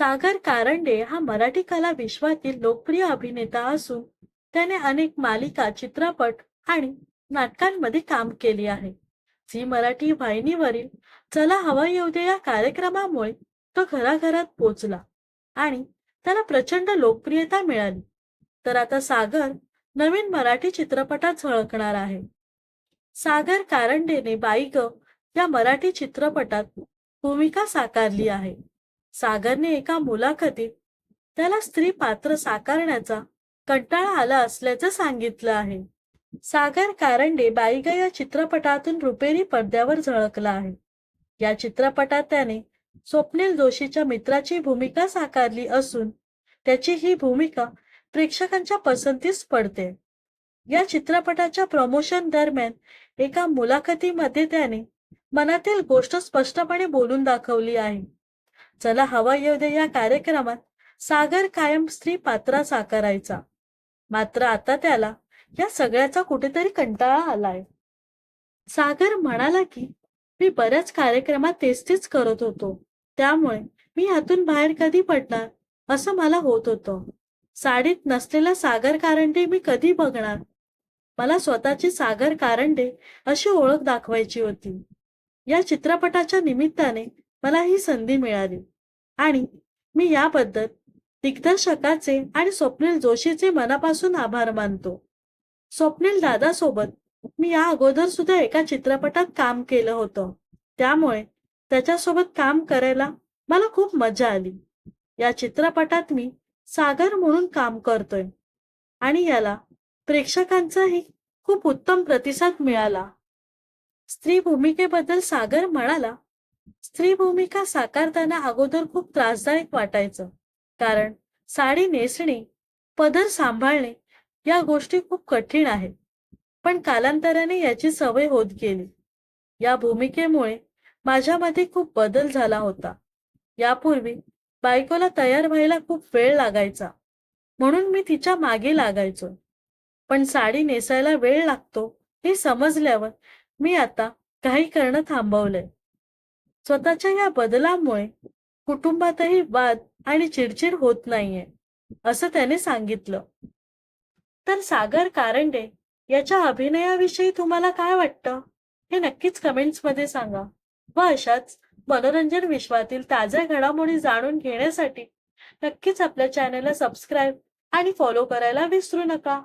सागर कारंडे हा मराठी कला विश्वातील लोकप्रिय अभिनेता असून त्याने अनेक मालिका चित्रपट आणि नाटकांमध्ये काम केले आहे. झी मराठी वाहिनीवरील चला हवा येऊ दे या कार्यक्रमामुळे तो घराघरात पोचला आणि त्याला प्रचंड लोकप्रियता मिळाली. तर आता सागर नवीन मराठी चित्रपटात झळकणार आहे. सागर कारंडेने बाईग या मराठी चित्रपटात भूमिका साकारली आहे. सागरने एका मुलाखतीत त्याला स्त्री पात्र साकारण्याचा कंटाळा आला असल्याचं सांगितलं आहे. सागर कारंडे बाईग या चित्रपटातून रुपेरी पडद्यावर झळकला आहे. या चित्रपटात त्याने स्वप्नील जोशीच्या मित्राची भूमिका साकारली असून त्याची ही भूमिका प्रेक्षकांच्या पसंतीस पडते. या चित्रपटाच्या प्रमोशन दरम्यान एका मुलाखतीमध्ये त्याने मनातील गोष्ट स्पष्टपणे बोलून दाखवली आहे. चला हवा येऊ दे या कार्यक्रमात. सागर कायम स्त्री पात्रा साकारायचा. मात्र आता त्याला या सगळ्याचा कुठेतरी कंटाळा आलाय. सागर म्हणाला की मी बऱ्याच कार्यक्रमात तेच तेच करत होतो. त्यामुळे मी यातून बाहेर कधी पडणार? असं मला होत होतं. साडीत नसलेला सागर कारंडे मी कधी बघणार? मला स्वतःची सागर कारंडे अशी ओळख दाखवायची होती. या चित्रपटाच्या निमित्ताने मला ही संधी मिळाली. आणि मी याबद्दल दिग्दर्शकाचे आणि स्वप्नील जोशीचे मनापासून आभार मानतो. स्वप्नील दादासोबत मी या अगोदर सुद्धा एका चित्रपटात काम केलं होतं. त्यामुळे त्याच्यासोबत काम करायला मला खूप मजा आली. या चित्रपटात मी सागर म्हणून काम करतोय आणि याला प्रेक्षकांचाही खूप उत्तम प्रतिसाद मिळाला. स्त्री भूमिकेबद्दल सागर म्हणाला स्त्री भूमिका साकारताना अगोदर खूप त्रासदायक वाटायचं. कारण साडी नेसणे पदर सांभाळणे या गोष्टी खूप कठीण आहेत. पण कालांतराने याची सवय होत गेली. या भूमिकेमुळे माझ्यामध्ये खूप बदल झाला होता. यापूर्वी बायकोला तयार व्हायला खूप वेळ लागायचा. म्हणून मी तिच्यामागे लागायचो. पण साडी नेसायला वेळ लागतो हे समजल्यावर मी आता काही करणं थांबवलंय. स्वतःच्या या बदलामुळे कुटुंबातही वाद आणि चिडचिड होत नाहीये असं त्याने सांगितलं. तर सागर कारंडे याच्या अभिनयाविषयी तुम्हाला काय वाटतं? हे नक्कीच कमेंट्समध्ये सांगा व अशाच मनोरंजन विश्वातील ताज्या घडामोडी जाणून घेण्यासाठी नक्कीच आपल्या चॅनलला सबस्क्राईब आणि फॉलो करायला विसरू नका.